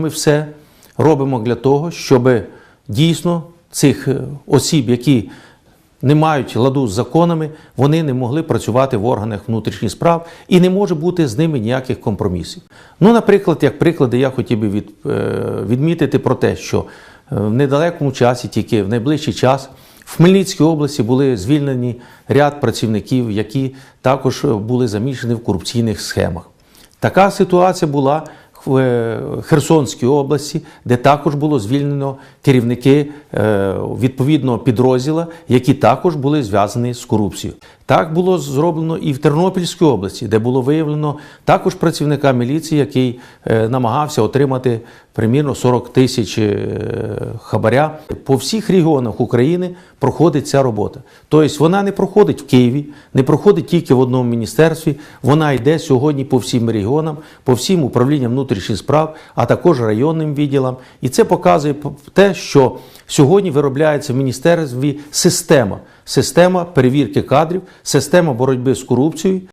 Ми все робимо для того, щоб дійсно цих е, осіб, які не мають ладу з законами, вони не могли працювати в органах внутрішніх справ і не може бути з ними ніяких компромісів. Ну, наприклад, як приклади, я хотів би від, е, відмітити про те, що е, в недалекому часі, тільки в найближчий час, в Хмельницькій області були звільнені ряд працівників, які також були замішані в корупційних схемах. Така ситуація була в е, Херсонській області, де також було звільнено керівники е, відповідного підрозділу, які також були зв'язані з корупцією. Так було зроблено і в Тернопільській області, де було виявлено також працівника міліції, який е, намагався отримати примірно 40 тисяч хабаря. По всіх регіонах України проходить ця робота. Тобто вона не проходить в Києві, не проходить тільки в одному міністерстві. Вона йде сьогодні по всім регіонам, по всім управлінням внутрішніх справ, а також районним відділам. І це показує те, що сьогодні виробляється в міністерстві система. Система перевірки кадрів, система боротьби з корупцією.